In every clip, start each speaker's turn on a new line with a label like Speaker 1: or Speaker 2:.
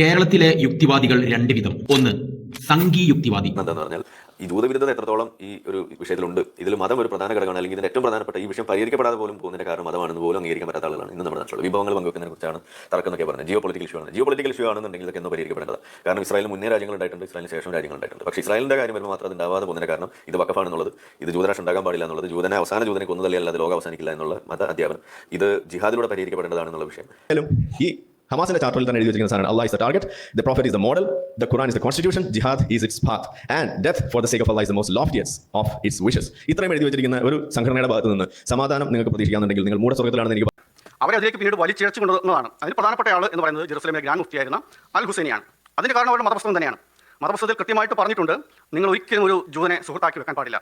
Speaker 1: കേരളത്തിലെ യുക്തിവാദികൾ രണ്ട് വിധം. ഒന്ന് സംഘീ യുക്തിവാദി
Speaker 2: എന്താന്ന് പറഞ്ഞാൽ ഈ ജൂതവിരുദ്ധത എത്രത്തോളം ഈ ഒരു വിഷയത്തിലുണ്ട് ഇതിൽ മതം ഒരു പ്രധാന ഘടകമാണ് അല്ലെങ്കിൽ ഇതിന്റെ ഏറ്റവും പ്രധാനപ്പെട്ട ഈ വിഷയം പരിഹരിക്കപ്പെടാതെ പോലും പോകുന്നതിന്റെ കാരണം മതമാണെന്ന് പോലും അംഗീകരിക്കാൻ പറ്റാത്ത ആളുകളാണ് ഇന്ന് നമ്മുടെ നാട്ടിലുള്ള വിഭവങ്ങൾ പങ്കുവെക്കുന്നതിനെ കുറിച്ചാണ് തർക്കം എന്നൊക്കെ പറഞ്ഞത്. ജിയോ പൊളിറ്റിക്കൽ ഇഷ്യൂ ആണ്. ജിയോ പൊളിറ്റിക്കൽ ഇഷ്യൂ ആണെന്നുണ്ടെങ്കിൽ ഇതൊക്കെ ഒന്ന് പരിഹരിക്കപ്പെടേണ്ടത് കാരണം ഇസ്രായേലിന് മുന്നേ രാജ്യങ്ങൾ ഉണ്ടായിട്ടുണ്ട് ഇസ്രായേലിന് ശേഷം രാജ്യങ്ങൾ ഉണ്ടായിട്ടുണ്ട്. പക്ഷേ ഇസ്രായേലിന്റെ കാര്യം വരുമ്പോൾ മാത്രം ഉണ്ടാവാതെ പോകുന്നതിന്റെ കാരണം ഇത് വക്കഫാണെന്നുള്ളത് ഇത് ജൂതരാഷ്ട്രം ഉണ്ടാകാൻ പാടില്ല എന്നുള്ളത് ജൂതനെ അവസാന ജൂതനെ കൊന്നതല്ലേ അല്ലാതെ ലോകം അവസാനിക്കില്ല എന്നുള്ള മത അധ്യാപനം. ഇത് ജിഹാദിലൂടെ പരിഹരിക്കപ്പെടേണ്ടതാണെന്നുള്ള വിഷയം ും.
Speaker 3: ഈ ഹമാസിന്റെ ചാർട്ടറിൽ തന്നെ എഴുതി വെച്ചിരിക്കുന്ന സാധനം Allah is the target the prophet is the model the Quran is the constitution jihad is its path and death for the sake of Allah is the most loftiest of its wishes ഇത്രയും എഴുതി വെച്ചിരിക്കുന്ന ഒരു സംഘടനയുടെ ഭാഗത്ത് നിന്ന് സമാധാനം നിങ്ങൾക്ക് പ്രതീക്ഷിക്കാന്നുണ്ടെങ്കിൽ നിങ്ങൾ മൂടെ സ്വർഗത്തിലാണ് എനിക്ക്
Speaker 4: അവരെ അതിലേക്ക് പിന്നീട് വലിച്ചിഴച്ചു കൊണ്ടുവന്നതാണ് അതിൽ പ്രധാനപ്പെട്ട ആൾ എന്ന് പറയുന്നത് ജെറുസലേമിലെ ഗ്രാൻഡ് മുഫ്തിയായിരുന്ന അൽ ഹുസൈനിയാണ് അതിന് കാരണം അവരുടെ മതപ്രശ്നം തന്നെയാണ്. മതപുസ്തകത്തിൽ കൃത്യമായിട്ട് പറഞ്ഞിട്ടുണ്ട് നിങ്ങൾ ഒരിക്കലും ഒരു ജൂതനെ സുഹൃത്താക്കി വെക്കാൻ പാടില്ല.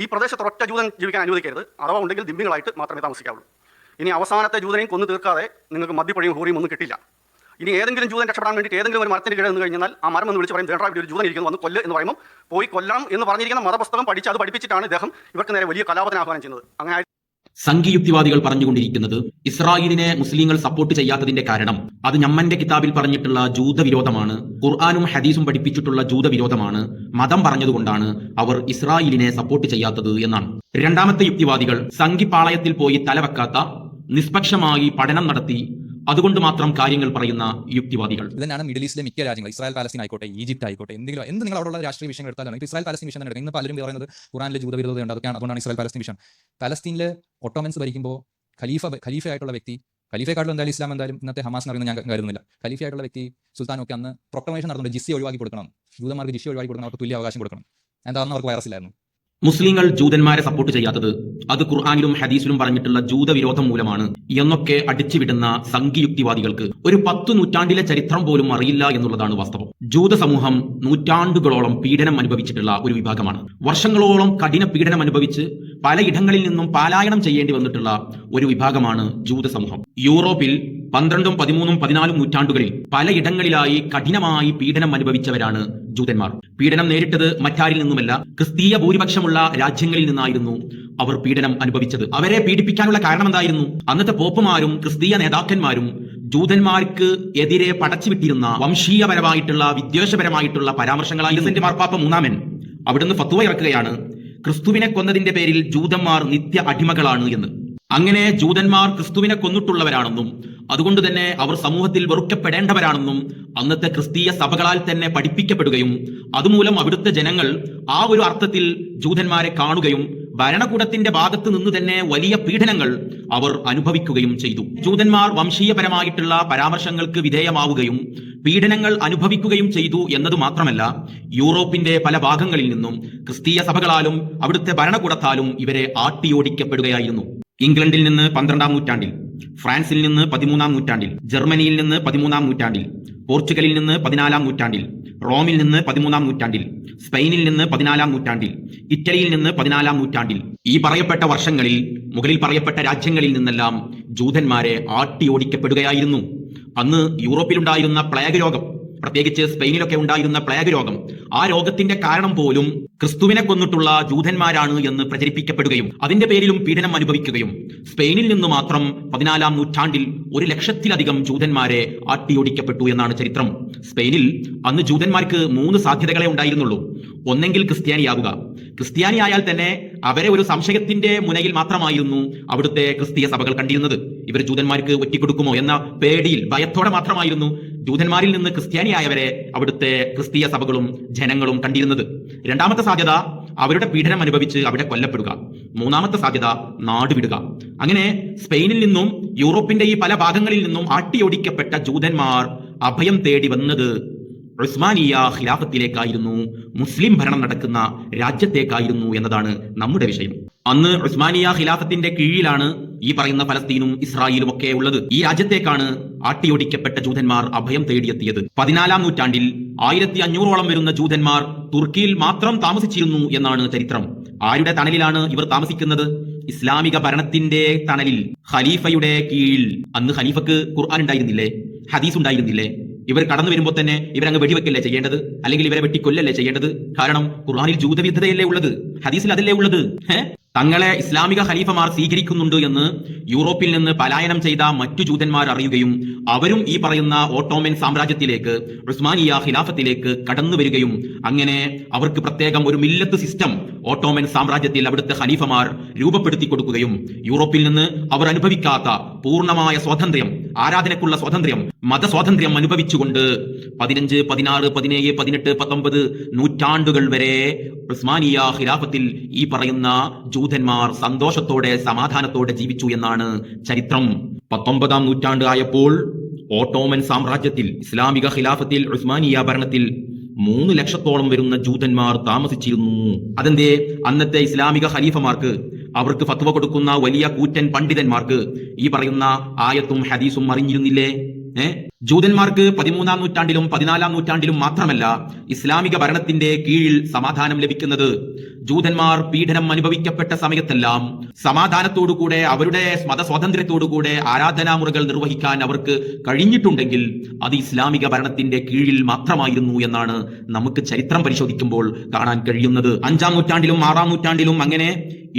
Speaker 4: ഈ പ്രദേശത്ത് ഒറ്റ ജൂതൻ ജീവിക്കാൻ അനുവദിക്കരുത്. അഥവാ ഉണ്ടെങ്കിൽ ദിമ്പികളായിട്ട് മാത്രമേ താമസിക്കാവുള്ളൂ. ഇനി അവസാനത്തെ ജൂതനെയും കൊന്നു തീർക്കാതെ നിങ്ങൾക്ക് മദ്യപ്പഴിയും ഹൂറിയും ഒന്നും കിട്ടില്ല. ഇനി ഏതെങ്കിലും ജൂതൻ രക്ഷപ്പെടാൻ വേണ്ടിയിട്ട് ഏതെങ്കിലും ഒരു മരത്തിന് കീഴിൽ നിന്ന് കഴിഞ്ഞാൽ ആ മരം എന്ന് വിളിച്ച് പറയും ദേണ്ടാ ഒരു ജൂതൻ ഇരിക്കുന്നു വന്ന് കൊല്ല് എന്ന് പറയുമ്പോൾ പോയി കൊല്ലാം എന്ന് പറഞ്ഞിരിക്കുന്ന മതപുസ്തകം പഠിച്ച് അത് പഠിപ്പിച്ചിട്ടാണ് ഇദ്ദേഹം ഇവർക്ക് നേരെ വലിയ കലാപത്തിന് ആഹ്വാനം ചെയ്യുന്നത്. അങ്ങനെ
Speaker 1: സംഘി യുക്തിവാദികൾ പറഞ്ഞുകൊണ്ടിരിക്കുന്നത് ഇസ്രായേലിനെ മുസ്ലിങ്ങൾ സപ്പോർട്ട് ചെയ്യാത്തതിന്റെ കാരണം. അത് ഞമ്മന്റെ കിതാബിൽ പറഞ്ഞിട്ടുള്ള ജൂതവിരോധമാണ് ഖുർആാനും ഹദീസും പഠിപ്പിച്ചിട്ടുള്ള ജൂതവിരോധമാണ്. മതം പറഞ്ഞതുകൊണ്ടാണ് അവർ ഇസ്രായേലിനെ സപ്പോർട്ട് ചെയ്യാത്തത് എന്നാണ്. രണ്ടാമത്തെ യുക്തിവാദികൾ സംഘിപ്പാളയത്തിൽ പോയി തലവെക്കാത്ത നിഷ്പക്ഷമായി പഠനം നടത്തി അതുകൊണ്ട് മാത്രം കാര്യങ്ങൾ പറയുന്ന യുക്തിവാദികൾ.
Speaker 5: ഇതാണ് മിഡിൽ ഈസ്റ്റിലെ മിക്ക രാജ്യങ്ങൾ ഇസ്രായേൽ പാലസ്തീൻ ആയിക്കോട്ടെ ഈജിപ്റ്റ് ആയിക്കോട്ടെ എന്തെങ്കിലും എന്ത് നിങ്ങൾ അവിടെയുള്ള രാഷ്ട്രീയ വിഷയങ്ങൾ എടുത്താലും ഇപ്പോൾ ഇസ്രായേൽ പാലസ്തീൻ വിഷയം എടുക്കുന്നത് ഇന്ന് പലരും പറയുന്നത് ഖുറാനിലെ ജൂതവിരോധതയുണ്ട് അതൊക്കെയാണ്. അതുകൊണ്ടാണ് ഇസ്രായേൽ പാലസ്തീൻ വിഷയം. പലസ്തീനിലെ ഒട്ടോമൻസ് ഭരിക്കുമ്പോൾ ഖലീഫ ഖലീഫയായിട്ടുള്ള വ്യക്തി ഖലീഫയെക്കാട്ടിലും എന്തായാലും ഇസ്ലാം എന്തായാലും ഇന്നത്തെ ഹമാസ് എന്ന് ഞാൻ കരുതുന്നില്ല. ഖലീഫയായിട്ടുള്ള വ്യക്തി സുൽത്താനൊക്കെ അന്ന് പ്രൊക്ലമേഷൻ നടന്നുണ്ട് ജിസ്സി ഒഴിവാക്കി കൊടുക്കണം. ജൂതമാർക്ക് ജിസ്സി ഒഴിവാക്കി കൊടുക്കണം. അവർക്ക് തുല്യ അവകാശം കൊടുക്കണം. എന്താണെന്ന് അവർക്ക് വൈറസിലായിരുന്നു
Speaker 1: മുസ്ലിങ്ങൾ ജൂതന്മാരെ സപ്പോർട്ട് ചെയ്യാത്തത് അത് ഖുർആാനിലും ഹദീസിലും പറഞ്ഞിട്ടുള്ള ജൂതവിരോധം മൂലമാണ് എന്നൊക്കെ അടിച്ചുവിടുന്ന സംഘിയുക്തിവാദികൾക്ക് ഒരു പത്തു നൂറ്റാണ്ടിലെ ചരിത്രം പോലും അറിയില്ല എന്നുള്ളതാണ് വാസ്തവം. ജൂത സമൂഹം നൂറ്റാണ്ടുകളോളം പീഡനം അനുഭവിച്ചിട്ടുള്ള ഒരു വിഭാഗമാണ്. വർഷങ്ങളോളം കഠിന പീഡനം അനുഭവിച്ച് പലയിടങ്ങളിൽ നിന്നും പാലായനം ചെയ്യേണ്ടി വന്നിട്ടുള്ള ഒരു വിഭാഗമാണ് ജൂത സമൂഹം യൂറോപ്പിൽ പന്ത്രണ്ടും പതിമൂന്നും പതിനാലും നൂറ്റാണ്ടുകളിൽ പലയിടങ്ങളിലായി കഠിനമായി പീഡനം അനുഭവിച്ചവരാണ് ജൂതന്മാർ. പീഡനം നേരിട്ടത് മറ്റാരിൽ നിന്നുമല്ല ക്രിസ്തീയ ഭൂരിപക്ഷമുള്ള രാജ്യങ്ങളിൽ നിന്നായിരുന്നു അവർ പീഡനം അനുഭവിച്ചത്. അവരെ പീഡിപ്പിക്കാനുള്ള കാരണം എന്തായിരുന്നു അന്നത്തെ പോപ്പുമാരും ക്രിസ്തീയ നേതാക്കന്മാരും ജൂതന്മാർക്ക് എതിരെ പടച്ചുവിട്ടിരുന്ന വംശീയപരമായിട്ടുള്ള വിദ്വേഷപരമായിട്ടുള്ള പരാമർശങ്ങളായി സെന്റ് മാർപ്പാപ്പ മൂന്നാമൻ അവിടുന്ന് ഫത്തുവ ഇറക്കുകയാണ്. ക്രിസ്തുവിനെ കൊന്നതിന്റെ പേരിൽ ജൂതന്മാർ നിത്യ അടിമകളാണ് എന്ന്. അങ്ങനെ ജൂതന്മാർ ക്രിസ്തുവിനെ കൊന്നിട്ടുള്ളവരാണെന്നും അതുകൊണ്ട് തന്നെ അവർ സമൂഹത്തിൽ വെറുക്കപ്പെടേണ്ടവരാണെന്നും അന്നത്തെ ക്രിസ്തീയ സഭകളാൽ തന്നെ പഠിപ്പിക്കപ്പെടുകയും അതുമൂലം അവിടുത്തെ ജനങ്ങൾ ആ ഒരു അർത്ഥത്തിൽ ജൂതന്മാരെ കാണുകയും ഭരണകൂടത്തിന്റെ ഭാഗത്ത് നിന്ന് തന്നെ വലിയ പീഡനങ്ങൾ അവർ അനുഭവിക്കുകയും ചെയ്തു. ജൂതന്മാർ വംശീയപരമായിട്ടുള്ള പരാമർശങ്ങൾക്ക് വിധേയമാവുകയും പീഡനങ്ങൾ അനുഭവിക്കുകയും ചെയ്തു എന്നത് മാത്രമല്ല യൂറോപ്പിന്റെ പല ഭാഗങ്ങളിൽ നിന്നും ക്രിസ്തീയ സഭകളാലും അവിടുത്തെ ഭരണകൂടത്താലും ഇവരെ ആട്ടിയോടിക്കപ്പെടുകയായിരുന്നു. ഇംഗ്ലണ്ടിൽ നിന്ന് പന്ത്രണ്ടാം നൂറ്റാണ്ടിൽ ഫ്രാൻസിൽ നിന്ന് പതിമൂന്നാം നൂറ്റാണ്ടിൽ ജർമ്മനിയിൽ നിന്ന് പതിമൂന്നാം നൂറ്റാണ്ടിൽ പോർച്ചുഗലിൽ നിന്ന് പതിനാലാം നൂറ്റാണ്ടിൽ റോമിൽ നിന്ന് പതിമൂന്നാം നൂറ്റാണ്ടിൽ സ്പെയിനിൽ നിന്ന് പതിനാലാം നൂറ്റാണ്ടിൽ ഇറ്റലിയിൽ നിന്ന് പതിനാലാം നൂറ്റാണ്ടിൽ. ഈ പറയപ്പെട്ട വർഷങ്ങളിൽ മുകളിൽ പറയപ്പെട്ട രാജ്യങ്ങളിൽ നിന്നെല്ലാം ജൂതന്മാരെ ആട്ടിയോടിക്കപ്പെടുകയായിരുന്നു. അന്ന് യൂറോപ്പിലുണ്ടായിരുന്ന പ്ലേഗ് രോഗം പ്രത്യേകിച്ച് സ്പെയിനിലൊക്കെ ഉണ്ടായിരുന്ന പ്ലേഗ് രോഗം ആ രോഗത്തിന്റെ കാരണം പോലും ക്രിസ്തുവിനെ കൊന്നിട്ടുള്ള ജൂതന്മാരാണ് എന്ന് പ്രചരിപ്പിക്കപ്പെടുകയും അതിന്റെ പേരിലും പീഡനം അനുഭവിക്കുകയും. സ്പെയിനിൽ നിന്ന് മാത്രം പതിനാലാം നൂറ്റാണ്ടിൽ ഒരു ലക്ഷത്തിലധികം ജൂതന്മാരെ ആട്ടിയോടിക്കപ്പെട്ടു എന്നാണ് ചരിത്രം. സ്പെയിനിൽ അന്ന് ജൂതന്മാർക്ക് മൂന്ന് സാധ്യതകളെ ഉണ്ടായിരുന്നുള്ളൂ. ഒന്നെങ്കിൽ ക്രിസ്ത്യാനിയാവുക. ക്രിസ്ത്യാനിയായാൽ തന്നെ അവരെ ഒരു സംശയത്തിന്റെ മുനയിൽ മാത്രമായിരുന്നു അവിടുത്തെ ക്രിസ്തീയ സഭകൾ കണ്ടിരുന്നത്. ഇവർ ജൂതന്മാർക്ക് ഒറ്റിക്കൊടുക്കുമോ എന്ന പേടിയിൽ ഭയത്തോടെ മാത്രമായിരുന്നു ജൂതന്മാരിൽ നിന്ന് ക്രിസ്ത്യാനിയായവരെ അവിടുത്തെ ക്രിസ്തീയ സഭകളും ജനങ്ങളും കണ്ടിരുന്നത്. രണ്ടാമത്തെ സാധ്യത അവരുടെ പീഡനം അനുഭവിച്ച് അവിടെ കൊല്ലപ്പെടുക. മൂന്നാമത്തെ സാധ്യത നാടുവിടുക അങ്ങനെ സ്പെയിനിൽ നിന്നും യൂറോപ്പിന്റെ ഈ പല ഭാഗങ്ങളിൽ നിന്നും ആട്ടിയൊടിക്കപ്പെട്ട ജൂതന്മാർ അഭയം തേടി വന്നത് ഉസ്മാനിയ ഖിലാഫത്തിലേക്കായിരുന്നു മുസ്ലിം ഭരണം നടക്കുന്ന രാജ്യത്തേക്കായിരുന്നു എന്നതാണ് നമ്മുടെ വിഷയം. അന്ന് ഉസ്മാനിയ ഖിലാഫത്തിന്റെ കീഴിലാണ് ഈ പറയുന്ന ഫലസ്തീനും ഇസ്രായേലും ഒക്കെ ഉള്ളത്. ഈ രാജ്യത്തേക്കാണ് ആട്ടിയൊടിക്കപ്പെട്ട ജൂതന്മാർ അഭയം തേടിയെത്തിയത്. പതിനാലാം നൂറ്റാണ്ടിൽ ആയിരത്തി അഞ്ഞൂറോളം വരുന്ന ജൂതന്മാർ തുർക്കിയിൽ മാത്രം താമസിച്ചിരുന്നു എന്നാണ് ചരിത്രം. ആരുടെ തണലിലാണ് ഇവർ താമസിക്കുന്നത്? ഇസ്ലാമിക ഭരണത്തിന്റെ തണലിൽ ഖലീഫയുടെ കീഴിൽ. അന്ന് ഖലീഫക്ക് ഖുർആൻ ഉണ്ടായിരുന്നില്ലേ? ഹദീസ് ഉണ്ടായിരുന്നില്ലേ? ഇവർ കടന്നു വരുമ്പോൾ തന്നെ ഇവരങ്ങ് വെടിവെക്കല്ലേ ചെയ്യേണ്ടത്? അല്ലെങ്കിൽ ഇവരെ വെട്ടിക്കൊല്ലല്ലേ ചെയ്യേണ്ടത്? കാരണം ഖുർആാനിൽ ജൂതവിധതയല്ലേ ഉള്ളത്? ഹദീസിൽ അതല്ലേ ഉള്ളത്? തങ്ങളെ ഇസ്ലാമിക ഖലീഫമാർ സ്വീകരിക്കുന്നുണ്ട് എന്ന് യൂറോപ്പിൽ നിന്ന് പലായനം ചെയ്ത മറ്റു ജൂതന്മാർ അറിയുകയും അവരും ഈ പറയുന്ന ഓട്ടോമൻ സാമ്രാജ്യത്തിലേക്ക് ഉസ്മാനിയ ഖിലാഫത്തിലേക്ക് കടന്നു വരികയും അങ്ങനെ അവർക്ക് പ്രത്യേകം ഒരു മില്ലത്ത് സിസ്റ്റം ഓട്ടോമൻ സാമ്രാജ്യത്തിൽ അവിടുത്തെ ഖലീഫമാർ രൂപപ്പെടുത്തി കൊടുക്കുകയും യൂറോപ്പിൽ നിന്ന് അവർ അനുഭവിക്കാത്ത പൂർണമായ സ്വാതന്ത്ര്യം ആരാധനക്കുള്ള സ്വാതന്ത്ര്യം മതസ്വാതന്ത്ര്യം അനുഭവിച്ചുകൊണ്ട് പതിനഞ്ച് പതിനാറ് പതിനേഴ് പതിനെട്ട് പത്തൊമ്പത് നൂറ്റാണ്ടുകൾ വരെ ഉസ്മാനിയ ഖിലാഫത്തിൽ ഈ പറയുന്ന ജൂതന്മാർ സന്തോഷത്തോടെ സമാധാനത്തോടെ ജീവിച്ചു എന്നാണ് ചരിത്രം. പത്തൊമ്പതാം നൂറ്റാണ്ട് ആയപ്പോൾ ഓട്ടോമൻ സാമ്രാജ്യത്തിൽ ഇസ്ലാമിക ഖിലാഫത്തിൽ ഉസ്മാനിയ ഭരണത്തിൽ മൂന്ന് ലക്ഷത്തോളം വരുന്ന ജൂതന്മാർ താമസിച്ചിരുന്നു. അതെന്തേ അന്നത്തെ ഇസ്ലാമിക ഖലീഫമാർക്ക് അവർക്ക് ഫത്വ കൊടുക്കുന്ന വലിയ കൂറ്റൻ പണ്ഡിതന്മാർക്ക് ഈ പറയുന്ന ആയത്തും ഹദീസും അറിഞ്ഞിരുന്നില്ലേ? ജൂതന്മാർക്ക് പതിമൂന്നാം നൂറ്റാണ്ടിലും പതിനാലാം നൂറ്റാണ്ടിലും മാത്രമല്ല ഇസ്ലാമിക ഭരണത്തിന്റെ കീഴിൽ സമാധാനം ലഭിക്കുന്നത്. ജൂതന്മാർ പീഡനം അനുഭവിക്കപ്പെട്ട സമയത്തെല്ലാം സമാധാനത്തോടുകൂടെ അവരുടെ മതസ്വാതന്ത്ര്യത്തോടുകൂടെ ആരാധനാമുറകൾ നിർവഹിക്കാൻ അവർക്ക് കഴിഞ്ഞിട്ടുണ്ടെങ്കിൽ അത് ഇസ്ലാമിക ഭരണത്തിന്റെ കീഴിൽ മാത്രമായിരുന്നു എന്നാണ് നമുക്ക് ചരിത്രം പരിശോധിക്കുമ്പോൾ കാണാൻ കഴിയുന്നത്. അഞ്ചാം നൂറ്റാണ്ടിലും ആറാം നൂറ്റാണ്ടിലും അങ്ങനെ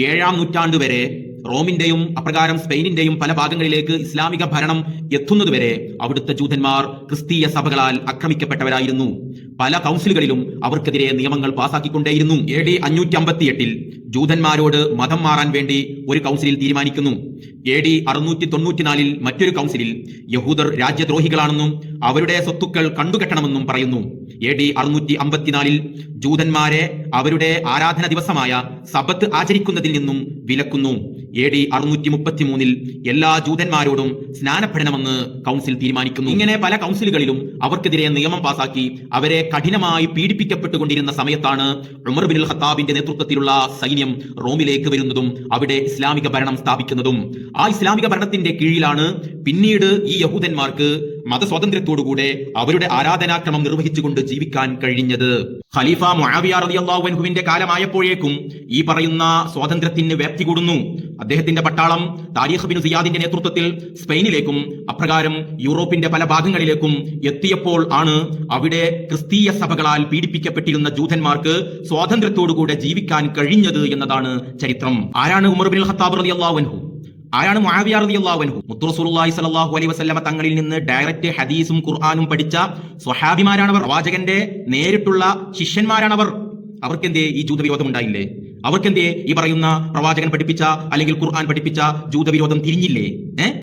Speaker 1: ഏഴാം നൂറ്റാണ്ട് വരെ റോമിന്റെയും അപ്രകാരം സ്പെയിനിന്റെയും പല ഭാഗങ്ങളിലേക്ക് ഇസ്ലാമിക ഭരണം എത്തുന്നതുവരെ അവിടുത്തെ ജൂതന്മാർ ക്രിസ്തീയ സഭകളാൽ ആക്രമിക്കപ്പെട്ടവരായിരുന്നു. പല കൗൺസിലുകളിലും അവർക്കെതിരെ നിയമങ്ങൾ പാസാക്കിക്കൊണ്ടേയിരുന്നു. എ ഡി അഞ്ഞൂറ്റി അമ്പത്തിയെട്ടിൽ ജൂതന്മാരോട് മതം മാറാൻ വേണ്ടി ഒരു കൗൺസിലിൽ തീരുമാനിക്കുന്നു. എ ഡി അറുന്നൂറ്റി തൊണ്ണൂറ്റിനാലിൽ മറ്റൊരു കൗൺസിലിൽ യഹൂദർ രാജ്യദ്രോഹികളാണെന്നും അവരുടെ സ്വത്തുക്കൾ കണ്ടുകെട്ടണമെന്നും പറയുന്നു. എ ഡി അറുന്നൂറ്റി അമ്പത്തിനാലിൽ ജൂതന്മാരെ അവരുടെ ആരാധന ദിവസമായ സബത്ത് ആചരിക്കുന്നതിൽ നിന്നും വിലക്കുന്നു. എ ഡി അറുന്നൂറ്റി എല്ലാ ജൂതന്മാരോടും സ്നാനപ്പെടണമെന്ന് കൗൺസിൽ തീരുമാനിക്കുന്നു. ഇങ്ങനെ പല കൗൺസിലുകളിലും അവർക്കെതിരെ നിയമം പാസാക്കി അവരെ കഠിനമായി പീഡിപ്പിക്കപ്പെട്ടുകൊണ്ടിരുന്ന സമയത്താണ് ഉമർ ബിൻ ഖത്താബിന്റെ നേതൃത്വത്തിലുള്ള സൈന്യം റോമിലേക്ക് വരുന്നതും അവിടെ ഇസ്ലാമിക ഭരണം സ്ഥാപിക്കുന്നതും. ആ ഇസ്ലാമിക ഭരണത്തിന്റെ കീഴിലാണ് പിന്നീട് ഈ യഹൂദന്മാർക്ക് മതസ്വാതന്ത്ര്യത്തോടുകൂടെ അവരുടെ ആരാധനാക്രമം നിർവഹിച്ചുകൊണ്ട് ജീവിക്കാൻ കഴിഞ്ഞത്. ഖലീഫ മുആവിയ കാലമായപ്പോഴേക്കും ഈ പറയുന്ന സ്വാതന്ത്ര്യത്തിന് വ്യാപ്തി കൂടുന്നു. അദ്ദേഹത്തിന്റെ പട്ടാളം താരിഖ് ബിൻ സിയാദിന്റെ നേതൃത്വത്തിൽ സ്പെയിനിലേക്കും അപ്രകാരം യൂറോപ്പിന്റെ പല ഭാഗങ്ങളിലേക്കും എത്തിയപ്പോൾ ആണ് അവിടെ ക്രിസ്തീയ സഭകളാൽ പീഡിപ്പിക്കപ്പെട്ടിരുന്ന ജൂതന്മാർക്ക് സ്വാതന്ത്ര്യത്തോടുകൂടെ ജീവിക്കാൻ കഴിഞ്ഞത് എന്നതാണ് ചരിത്രം. ആരാണ് ഉമർ ബിൻ ഖത്താബ് റളിയല്ലാഹു അൻഹു? ആരാണ് മുആവിയ അലൈഹി വസല്ലമ തങ്ങളിൽ നിന്ന് ഡയറക്റ്റ് ഹദീസും ഖുർആനും പഠിച്ച സ്വഹാബിമാരാണവർ പ്രവാചകന്റെ നേരിട്ടുള്ള ശിഷ്യന്മാരാണവർ. അവർക്കെന്തേ ഈ ജൂതവിരോധം ഉണ്ടായില്ലേ? അവർക്കെന്തേ ഈ പറയുന്ന പ്രവാചകൻ പഠിപ്പിച്ച അല്ലെങ്കിൽ ഖുർആൻ പഠിപ്പിച്ച ജൂതവിരോധം തിരിഞ്ഞില്ലേ? ഏഹ്